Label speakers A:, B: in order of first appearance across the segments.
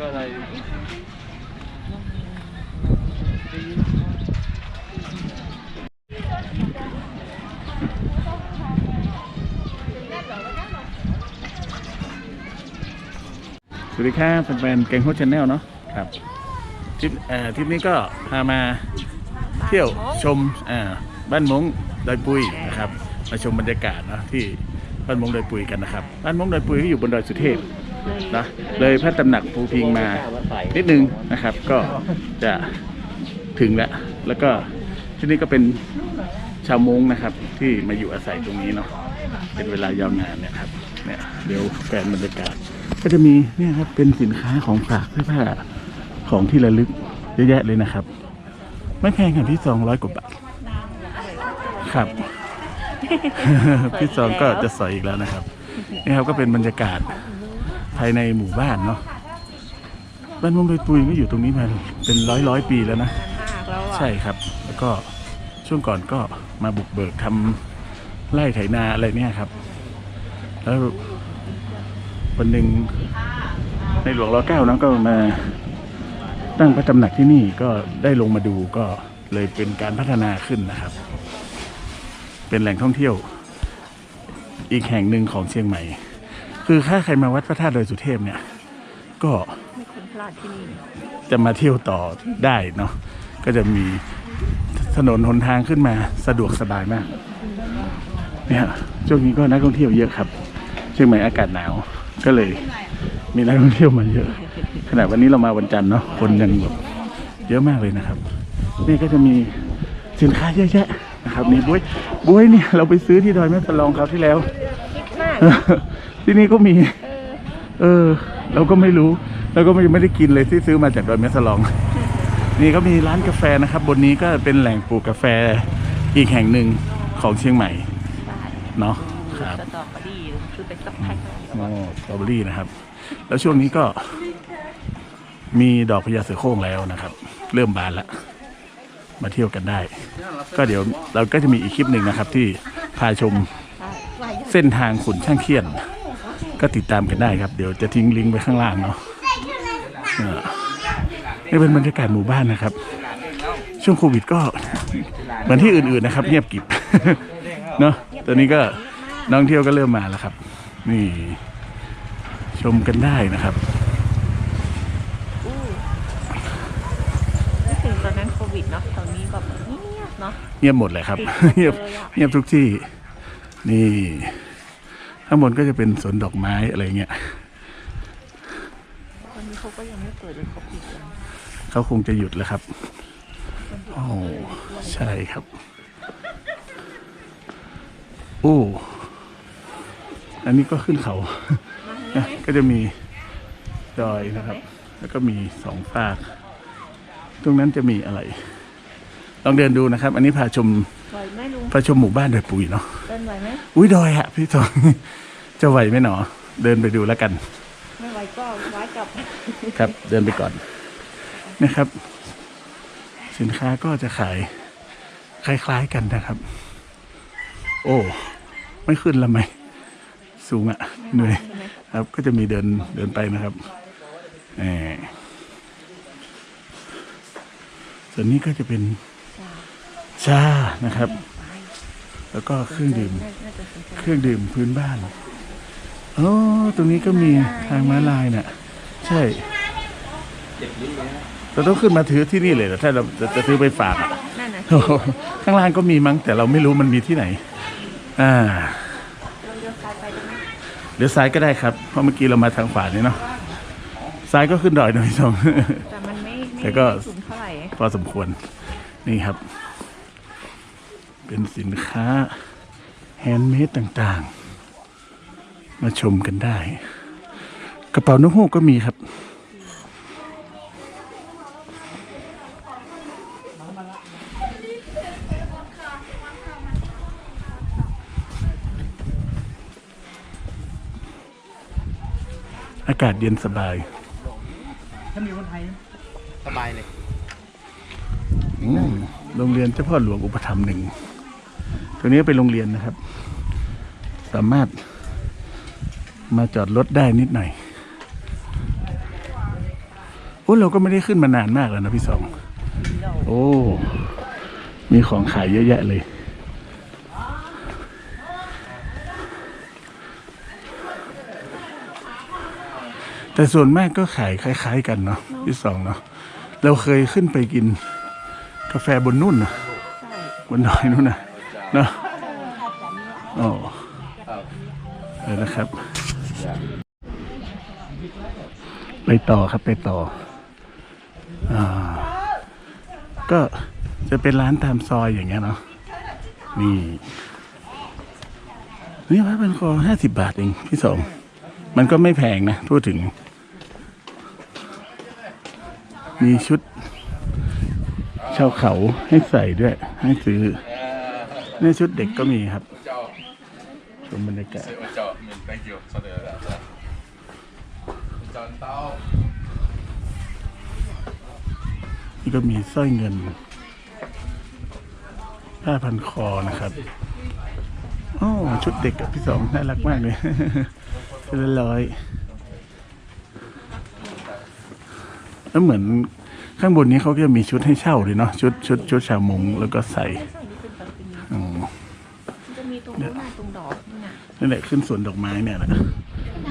A: ก็อะไร
B: สวัสดีครับแฟนๆแกงโฮชแนลเนาะครับทริปเอ่อทริปนี้ก็พามาเที่ยวชมอ่าบ้านมงดอยปุยนะครับมาชมบรรยากาศเนาะที่บ้านมงดอยปุยกันนะครับบ้านมงดอยปุยก็อยู่บนดอยสุเทพ นะเลยพระตำหนักภูพิงมานิดนึงนะครับ ก็จะถึงแล้วแล้วก็ที่นี่ก็เป็นชาวมงนะครับ ที่มาอยู่อาศัยตรงนี้เนาะเป็นเวลายาวนานเนี่ยครับเนี่ยเดี๋ยวแฟนบรรยากาศ ก็จะมีเนี่ยครับเป็นสินค้าของฝากเสื้อผ้าของที่ระลึกเยอะแยะเลยนะครับ ไม่แพงค่ะพี่สองร้อยกว่าบาทครับพี่สองก็จะสอยอีกแล้วนะครับนี่ครับก็เป็นบรรยากาศ ภายในหมู่บ้านเนาะบ้านมุงโดยปุยก็อยู่ตรงนี้มาเป็นร้อยร้อยปีแล้วนะใช่ครับ แล้วก็ช่วงก่อนก็มาบุกเบิกทำไร่ไถนาอะไรเนี่ยครับ แล้ววันหนึ่งในหลวงรอเก้านะก็มาตั้งพระตำหนักที่นี่ก็ได้ลงมาดูก็เลยเป็นการพัฒนาขึ้นนะครับ เป็นแหล่งท่องเที่ยวอีกแห่งหนึ่งของเชียงใหม่ คือถ้าใครมาวัดพระธาตุดอยสุเทพเนี่ย ก็
C: ไม่ควรพลาดที่นี่
B: จะมาเที่ยวต่อได้เนาะก็จะมีถนนหนทางขึ้นมาสะดวกสบายมากเนี่ยช่วงนี้ก็นักท่องเที่ยวเยอะครับเชียงใหม่อากาศหนาวก็เลย มีนักท่องเที่ยวมาเยอะขณะวันนี้เรามาวันจันทร์เนาะคนยังแบบเยอะมากเลยนะครับ นี่ก็จะมีสินค้าเยอะแยะนะครับนี่บุ้ยบุ้ยเนี่ยเราไปซื้อที่ดอยแม่สลองคราวที่แล้ว
C: มาก
B: ที่นี่ก็มี เออ เราก็ไม่รู้เราก็ไม่ไม่ได้กินเลยที่ซื้อมาจากดอยแม่สลอง นี่ก็มีร้านกาแฟนะครับ บนนี้ก็เป็นแหล่งปลูกกาแฟอีกแห่งหนึ่งของเชียงใหม่เนาะครับ
C: สตรอเบอรี่คือเป็นสักแพ็ค
B: โอ้สตรอเบอรี่นะครับ แล้วช่วงนี้ก็มีดอกพญาเสือโคร่งแล้วนะครับ เริ่มบานแล้วมาเที่ยวกันได้ ก็เดี๋ยวเราก็จะมีอีกคลิปหนึ่งนะครับ ที่พาชมเส้นทางขุนช่างเคียน ก็ติดตามกันได้ครับ เดี๋ยวจะทิ้งลิงก์ไว้ข้างล่างเนาะเออนี่เป็นบรรยากาศหมู่บ้านนะครับ ช่วงโควิดก็เหมือนที่อื่นๆนะครับ เงียบกริบเนาะตอนนี้ก็นักท่องเที่ยวก็เริ่มมาแล้วครับ นี่ ชมกันได้นะครับ
C: นึกถึงตอนนั้นโควิดเนาะตอนนี้แบบเงียบเนาะ
B: เงียบหมดเลยครับ
C: ปิด
B: เงียบ
C: เลยอะ
B: เงียบทุกที่ นี่ ข้างบนก็จะเป็นสวนดอกไม้อะไรเงี้ย
C: ตอนนี้เขาก็ยังไม่เปิดเลยเขาปิดแล้ว
B: เขาคงจะหยุดแล้วครับโอ้ใช่ครับโอ้อันนี้ก็ขึ้นเขานะก็จะมีดอยนะครับ แล้วก็มีสองฝาก ตรงนั้นจะมีอะไร ลองเดินดูนะครับ อันนี้พาชม
C: ไหวไหมลุง
B: พาชมหมู่บ้านโดอยปุ๋ยเนาะ อุ้ยดอยอะพี่ทองจะไหวไหมหนอ เดินไปดูแล้วกัน
C: ไม่ไหวก็ไว้กลับ
B: ครับเดินไปก่อนนะครับ สินค้าก็จะขาย คล้ายๆกันนะครับ โอ้ ไม่ขึ้นแล้วไหม สูงอะเหนื่อย
C: ใช่ไหม
B: ครับ ก็จะมีเดินเดินไปนะครับแหมส่วนนี้ก็จะเป็นชานะครับ แล้วก็เครื่องดื่ม
C: น่าจะสนใจ
B: เครื่องดื่มพื้นบ้านอ๋อตรงนี้ก็มีทางม้าลายน่ะ ใช่เราต้องขึ้นมาถือที่นี่เลยเหรอถ้าเราจะจะซื้อไปฝากอะ
C: นั่นนะ
B: โอ้โหข้างล่างก็มีมั้งแต่เราไม่รู้มันมีที่ไหน อ่า
C: เราเลี้ยวซ้ายไปได้ไหม
B: เดี๋ยวซ้ายก็ได้ครับ เพราะเมื่อกี้เรามาทางขวานี่เนาะซ้ายก็ขึ้นดอยหน่อยสอง
C: แต่มันไม่ไม่
B: แต่ก็
C: สูงเท่าไหร่
B: พอสมควรนี่ครับ เป็นสินค้าแฮนด์เมดต่างๆ มาชมกันได้ กระเป๋านกฮูกก็มีครับ อากาศเย็นสบาย
A: ถ้ามีคนไทยสบายเลย
B: อืมโรงเรียนเจ้าพ่อหลวงอุปถัมภ์หนึ่ง ตัวนี้เป็นโรงเรียนนะครับ สามารถมาจอดรถได้นิดหน่อยอ้เราก็ไม่ได้ขึ้นมานานมากแล้วนะพี่สอง โอ้ มีของขายเยอะแยะเลย แต่ส่วนมากก็ขายคล้าย ๆ กันเนาะพี่สองเนาะเราเคยขึ้นไปกินกาแฟบนนู่นนะบนดอยนู่นนะ เนาะอ๋อเออนะครับ ไปต่อครับไปต่ออ่าก็จะเป็นร้านตามซอยอย่างเงี้ยเนาะนี่นี่ว่าเป็นคอห้าสิบบาทเองพี่สองมันก็ไม่แพงนะพูดถึง มีชุดชาวเขาให้ใส่ด้วย ให้ซื้อ นี่ชุดเด็กก็มีครับชมบรรยากาศนี่ก็มีสร้อยเงินผ้าพันคอนะครับโอ้ชุดเด็กกับพี่สองน่ารักมากเลยชุดละร้อยแล้วเหมือนข้างบนนี้เขาก็จะมีชุดให้เช่าเลยเนาะชุดชุดชุดชาวมงแล้วก็ใส่
C: ตรงนู้นน่ะตรงดอกนี่น่ะ
B: นั่นแหละขึ้นสวนดอกไม้เนี่ยแหละ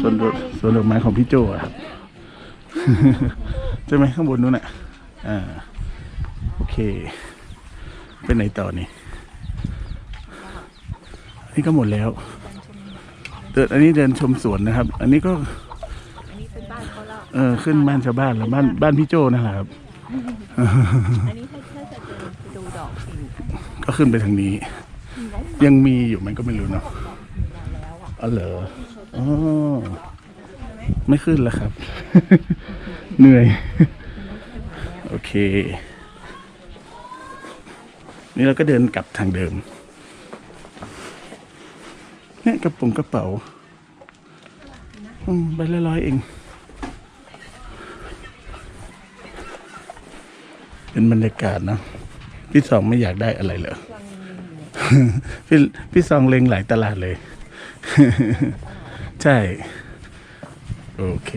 B: สวนดอกสวนดอกไม้ของพี่โจอะครับใช่ไหมข้างบนนู้นอะอ่าโอเคไปไหนต่อนี่อันนี้ก็หมดแล้วเดินอันนี้เดินชมสวนนะครับ อันนี้ก็
C: อันนี้เป็นบ้านเขาแล้ว
B: เออขึ้นบ้านชาวบ้านแล้วบ้านบ้านพี่โจนั่นแหละครับ
C: อันนี้ถ้าถ้าจะเดินไปดูดอกอีก
B: ก็ขึ้นไปทางนี้ ยังมีอยู่มันก็ไม่รู้เนาะอ๋อเหรออ๋อไม่ขึ้นแล้วครับ เหนื่อย โอเค นี่เราก็เดินกลับทางเดิม เนี่ยกระป๋องกระเป๋าอืมใบละร้อยเอง เป็นบรรยากาศเนอะพี่สองไม่อยากได้อะไรเหรอ พี่พี่ซองเล็งหลายตลาดเลย ใช่ โอเค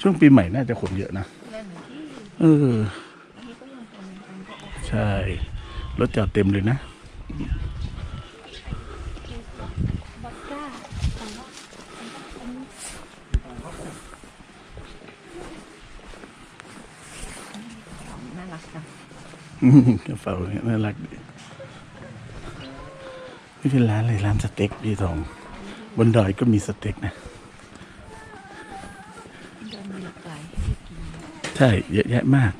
B: ช่วงปีใหม่น่าจะคนเยอะนะ
C: นั่นเหมือนที่
B: เออ
C: อันนี้ก็ยังเป็นการ
B: ใช่ รถจอดเต็มเลยนะ
C: บักก้าน่ารักจัง
B: อืม กระเป๋าเนี่ยน่ารักดีนี่เป็นร้านอะไรร้านสเต็กพี่ทองบนดอยก็มีสเต็กนะ
C: ให้กิน
B: ใช่เยอะแยะมาก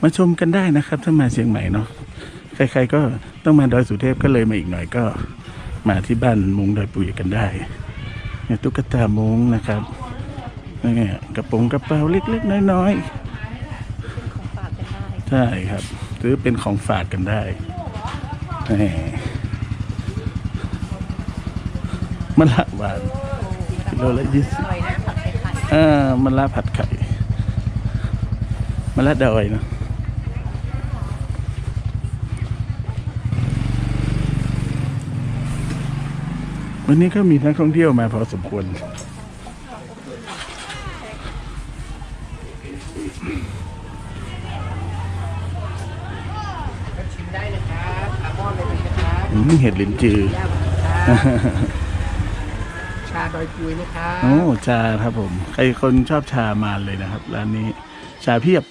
B: มาชมกันได้นะครับ ถ้ามาเชียงใหม่เนาะใครๆก็ต้องมาดอยสุเทพก็เลยมาอีกหน่อยก็ มาที่บ้านมุงดอยปุยกันได้เนี่ยตุ๊กตามุงนะครับ นี่ไงกระโปรงกระเป๋าเล็กๆ น้อยๆใช่ครับซื้อเป็นของฝากกันได้แหมมันละบาทกิโลละยี่สิบ
C: อร่อยนะผัดไข่ไข่
B: อ่ามันละผัดไข่มันละดอยเนอะวันนี้ก็มีนักท่องเที่ยวมาพอสมควร อืมเห็ดลินจือ
A: ย่างครับชาดอยปุยนะครับ
B: โอ้ชาครับผม ใครคนชอบชามาเลยนะครับร้านนี้ ชาเพียบ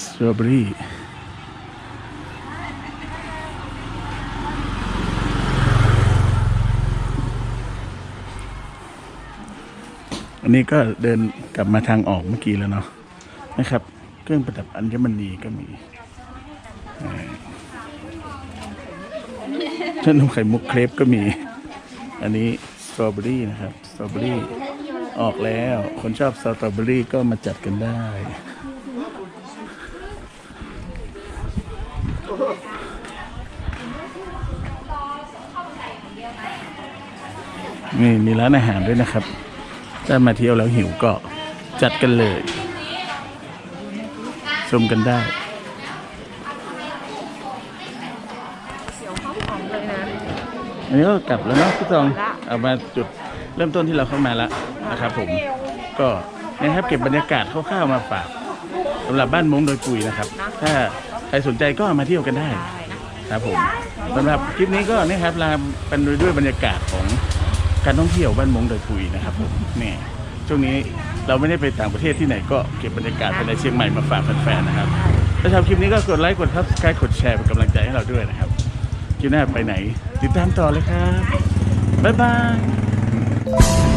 B: สตรอเบอรี่อันนี้ก็เดินกลับมาทางออกเมื่อกี้แล้วเนาะนะครับ เครื่องประดับอัญมณีก็มีเอ่อ เช่นนมไข่มุกเครปก็มี อันนี้สตรอเบอรี่นะครับสตรอเบอรี่ออกแล้ว คนชอบสตรอเบอรี่ก็มาจัดกันได้นี่มีร้านอาหารด้วยนะครับ ถ้ามาเที่ยวแล้วหิวก็จัดกันเลย ชมกันได้ อันนี้ก็กลับแล้วเนาะพี่ตองเอามาจุดเริ่มต้นที่เราเข้ามาแล้วนะครับผมก็นะครับเก็บบรรยากาศคร่าวๆมาฝากสำหรับบ้านมงโดยปุยนะครับ ถ้าใครสนใจก็มาเที่ยวกันได้
C: ได้นะครับ
B: ผมสำหรับคลิปนี้ก็นี่ครับลาเป็นโดยด้วยบรรยากาศของการท่องเที่ยวบ้านมงโดยปุยนะครับผมเนี่ยช่วงนี้เราไม่ได้ไปต่างประเทศที่ไหนก็เก็บบรรยากาศภายในเชียงใหม่มาฝากแฟนๆนะครับถ้าชอบคลิปนี้ก็กดไลค์กดซับสไครต์กดแชร์เป็นกำลังใจให้เราด้วยนะครับ คลิปหน้าไปไหน ติดตามต่อเลยครับ บ๊ายบาย